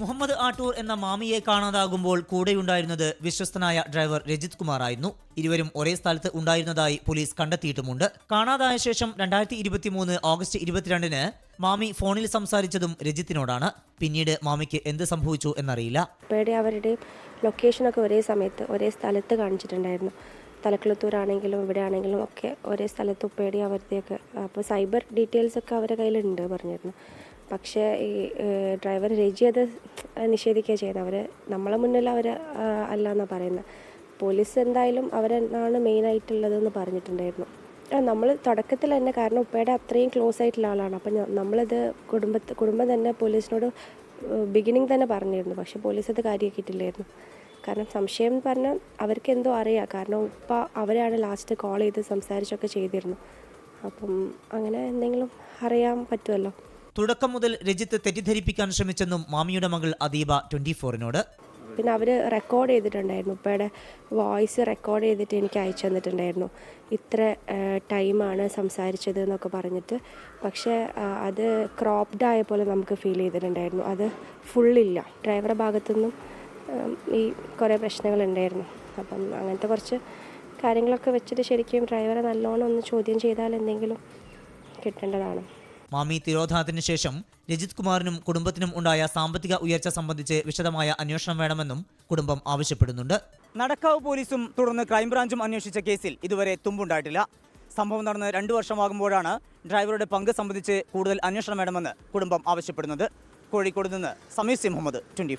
മുഹമ്മദ് ആട്ടൂർ എന്ന മാമിയെ കാണാതാകുമ്പോൾ കൂടെയുണ്ടായിരുന്നത് വിശ്വസ്തനായ ഡ്രൈവർ രജിത് കുമാർ ആയിരുന്നു ഇരുവരും ഒരേ സ്ഥലത്ത് ഉണ്ടായിരുന്നതായി പോലീസ് കണ്ടെത്തിയിട്ടുമുണ്ട്. കാണാതായ ശേഷം രണ്ടായിരത്തി ഇരുപത്തിമൂന്ന് ഓഗസ്റ്റ് ഇരുപത്തിരണ്ടിന് മാമി ഫോണിൽ സംസാരിച്ചതും രജിത്തിനോടാണ്. പിന്നീട് മാമിക്ക് എന്ത് സംഭവിച്ചു എന്നറിയില്ല. അവരുടെ ലൊക്കേഷനൊക്കെ ഒരേ സമയത്ത് ഒരേ സ്ഥലത്ത് കാണിച്ചിട്ടുണ്ടായിരുന്നു. തലക്കുളത്തൂരാണെങ്കിലും ഇവിടെ ആണെങ്കിലും ഒക്കെ ഒരേ സ്ഥലത്ത് ഉപ്പേടി അവരുടെയൊക്കെ അപ്പോൾ സൈബർ ഡീറ്റെയിൽസ് ഒക്കെ അവരുടെ കയ്യിലുണ്ട് പറഞ്ഞിരുന്നു. പക്ഷേ ഈ ഡ്രൈവർ രജി അത് നിഷേധിക്കുക ചെയ്ത് അവർ നമ്മളെ മുന്നിൽ അവർ അല്ല എന്നാണ് പറയുന്നത് പോലീസ് എന്തായാലും അവരെന്നാണ് മെയിനായിട്ടുള്ളതെന്ന് പറഞ്ഞിട്ടുണ്ടായിരുന്നു. നമ്മൾ തുടക്കത്തിൽ തന്നെ കാരണം ഉപ്പയുടെ അത്രയും ക്ലോസ് ആയിട്ടുള്ള ആളാണ്. അപ്പം നമ്മളത് കുടുംബത്ത് കുടുംബം തന്നെ പോലീസിനോട് ബിഗിനിങ് തന്നെ പറഞ്ഞിരുന്നു. പക്ഷേ പോലീസ് അത് കാര്യമാക്കിയിട്ടില്ലായിരുന്നു. കാരണം സംശയം എന്ന് പറഞ്ഞാൽ അവർക്ക് എന്തോ അറിയാം. കാരണം ഉപ്പ അവരാണ് ലാസ്റ്റ് കോൾ ചെയ്ത് സംസാരിച്ചൊക്കെ ചെയ്തിരുന്നു. അപ്പം അങ്ങനെ എന്തെങ്കിലും അറിയാൻ പറ്റുമല്ലോ. തുടക്കം മുതൽ രജിത്ത് തെറ്റിദ്ധരിപ്പിക്കാൻ ശ്രമിച്ചെന്നും മാമിയുടെ മകൾ അദീബ ട്വന്റി ഫോറിനോട് പിന്നെ അവർ റെക്കോർഡ് ചെയ്തിട്ടുണ്ടായിരുന്നു. ഉപ്പയുടെ വോയിസ് റെക്കോർഡ് ചെയ്തിട്ട് എനിക്ക് അയച്ചു തന്നിട്ടുണ്ടായിരുന്നു. ഇത്ര ടൈമാണ് സംസാരിച്ചത് എന്നൊക്കെ പറഞ്ഞിട്ട്. പക്ഷേ അത് ക്രോപ്ഡ് ആയ പോലെ നമുക്ക് ഫീൽ ചെയ്തിട്ടുണ്ടായിരുന്നു. അത് ഫുള്ളില്ല ഡ്രൈവറുടെ ഭാഗത്തുനിന്നും ഈ കുറേ പ്രശ്നങ്ങളുണ്ടായിരുന്നു. അപ്പം അങ്ങനത്തെ കുറച്ച് കാര്യങ്ങളൊക്കെ വെച്ചിട്ട് ശരിക്കും ഡ്രൈവറെ നല്ലോണം ഒന്ന് ചോദ്യം ചെയ്താൽ എന്തെങ്കിലും കിട്ടേണ്ടതാണ്. മാമി തിരോധാനത്തിന് ശേഷം രജിത് കുമാറിനും കുടുംബത്തിനും ഉണ്ടായ സാമ്പത്തിക ഉയർച്ച സംബന്ധിച്ച് വിശദമായ അന്വേഷണം വേണമെന്നും കുടുംബം ആവശ്യപ്പെടുന്നുണ്ട്. നടക്കാവ് പോലീസും തുടർന്ന് ക്രൈംബ്രാഞ്ചും അന്വേഷിച്ച കേസിൽ ഇതുവരെ തുമ്പുണ്ടായിട്ടില്ല. സംഭവം നടന്ന് രണ്ടു വർഷമാകുമ്പോഴാണ് ഡ്രൈവറുടെ പങ്ക് സംബന്ധിച്ച് കൂടുതൽ അന്വേഷണം വേണമെന്ന് കുടുംബം ആവശ്യപ്പെടുന്നത്. കോഴിക്കോട് നിന്ന് സമീർ സി മുഹമ്മദ് ട്വന്റി